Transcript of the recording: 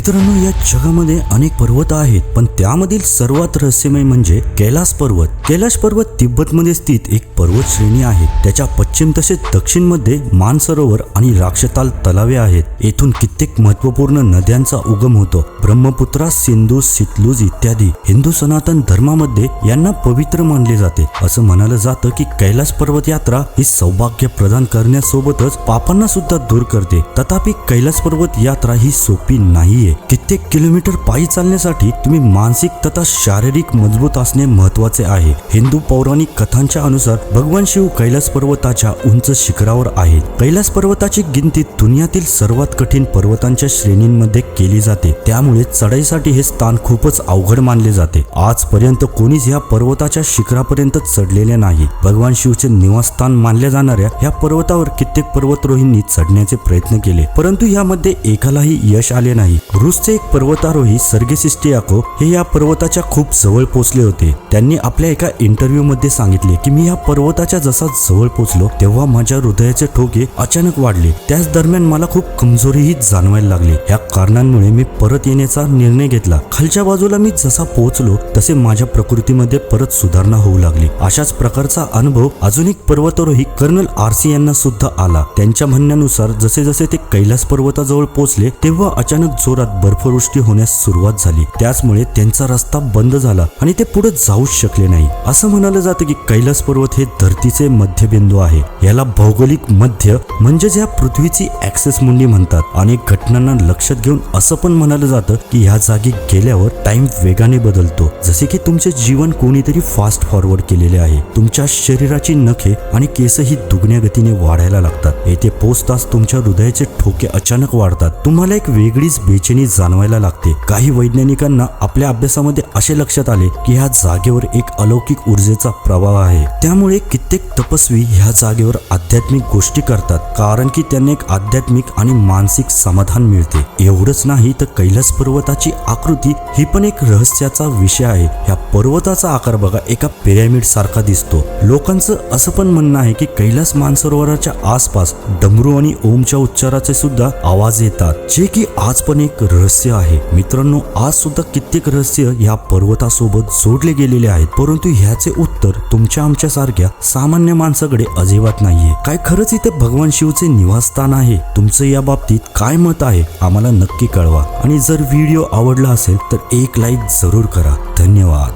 मित्रांनो या जगामध्ये अनेक पर्वत आहेत पण त्यामधील सर्वात रहस्यमय म्हणजे कैलास पर्वत. कैलास पर्वत तिब्बतमध्ये स्थित एक पर्वत श्रेणी आहे. त्याच्या पश्चिम तसेच दक्षिणमध्ये मानसरोवर आणि राक्षताल तलावे आहेत. येथून कित्येक महत्त्वपूर्ण नद्यांचा उगम होतो. ब्रह्मपुत्रा सिंधू सितलूज इत्यादी हिंदू सनातन धर्मामध्ये यांना पवित्र मानले जाते. असं म्हणालं जातं की कैलास पर्वत यात्रा ही सौभाग्य प्रदान करण्यासोबतच पापांना सुद्धा दूर करते. तथापि कैलास पर्वत यात्रा ही सोपी नाहीये. कित्येक किलोमीटर पायी चालण्यासाठी तुम्ही मानसिक तथा शारीरिक मजबूत असणे महत्त्वाचे आहे. हिंदू पौराणिक कथांच्या अनुसार भगवान शिव कैलास पर्वताच्या उंच शिखरावर आहेत. कैलास पर्वताची गिनती दुनियातील सर्वात कठीण पर्वतांच्या श्रेणींमध्ये केली जाते. त्यामुळे चढाईसाठी हे स्थान खूपच अवघड मानले जाते. आजपर्यंत कोणीच ह्या पर्वताच्या शिखरापर्यंत चढलेले नाही. भगवान शिवचे निवासस्थान मानल्या जाणाऱ्या ह्या पर्वतावर कित्येक पर्वतरोहींनी चढण्याचे प्रयत्न केले. परंतु यामध्ये एकालाही यश आले नाही. रुसचे एक पर्वतारोही सर्गेसिस्टियाको हे या पर्वताच्या खूप जवळ पोहोचले होते. त्यांनी आपल्या एका इंटरव्ह्यू मध्ये सांगितले की मी या पर्वताच्या जसा जवळ पोहोचलो तेव्हा माझ्या हृदयाचे ठोके अचानक वाढले. त्याच दरम्यान मला खूप कमजोरीही जाणवायला लागली. या कारणांमुळे मी परत येण्याचा निर्णय घेतला. खालच्या बाजूला मी जसा पोहोचलो तसे माझ्या प्रकृतीमध्ये परत सुधारणा होऊ लागली. अशाच प्रकारचा अनुभव अजून एक पर्वतारोही कर्नल आरसी यांना सुद्धा आला. त्यांच्या म्हणण्यानुसार जसे जसे ते कैलास पर्वताजवळ पोहोचले तेव्हा अचानक जोरात बर्फवृष्टी होण्यास सुरुवात झाली. त्याचमुळे त्यांचा रस्ता बंद झाला आणि ते पुढे जाऊच शकले नाही. असं म्हणालं जातं की कैलास पर्वत हे धरतीचे मध्यबिंदू आहे. याला भौगोलिक मध्य म्हणजेच या पृथ्वीची ऍक्सेस मुंडी म्हणतात. अनेक घटनांना लक्षात घेऊन असं पण म्हणालं जातं की ह्या जागी गेल्यावर टाइम वेगाने बदलतो. जसे की तुमचे जीवन कोणीतरी फास्ट फॉरवर्ड केलेले आहे. तुमच्या शरीराची नखे आणि केसही दुगण्या गतीने वाढायला लागतात. येथे पोचताच तुमच्या हृदयाचे ठोके अचानक वाढतात. तुम्हाला एक वेगळीच बेचैनी जाणवायला लागते. काही वैज्ञानिकांना आपल्या अभ्यासामध्ये असे लक्षात आले की ह्या जागेवर एक अलौकिक ऊर्जेचा प्रभाव आहे. त्यामुळे कित्येक तपस्वी ह्या जागेवर आध्यात्मिक गोष्टी करतात. कारण की त्यांना एक आध्यात्मिक आणि मानसिक समाधान मिळते. एवढंच नाही तर कैलास पर्वताची आकृती ही पण एक रहस्याचा विषय आहे. ह्या पर्वताचा आकार बघा एका पिरॅमिड सारखा दिसतो. लोकांचं असं पण म्हणणं आहे की कैलास मानसरोवराच्या आसपास डमरू आणि ओमच्या उच्चाराचे सुद्धा आवाज येतात. जे की आज पण एक रहस्य आहे. मित्रांनो आज सुद्धा कित्येक रहस्य या पर्वतासोबत जोडले गेलेले आहेत. परंतु ह्याचे उत्तर तुमच्या आमच्या सारख्या सामान्य माणसाकडे अजिबात नाहीये. काय खरंच इथे भगवान शिवचे निवासस्थान आहे? तुमचं या बाबतीत काय मत आहे? आम्हाला नक्की कळवा. आणि जर व्हिडिओ आवडला असेल तर एक लाईक जरूर करा. धन्यवाद.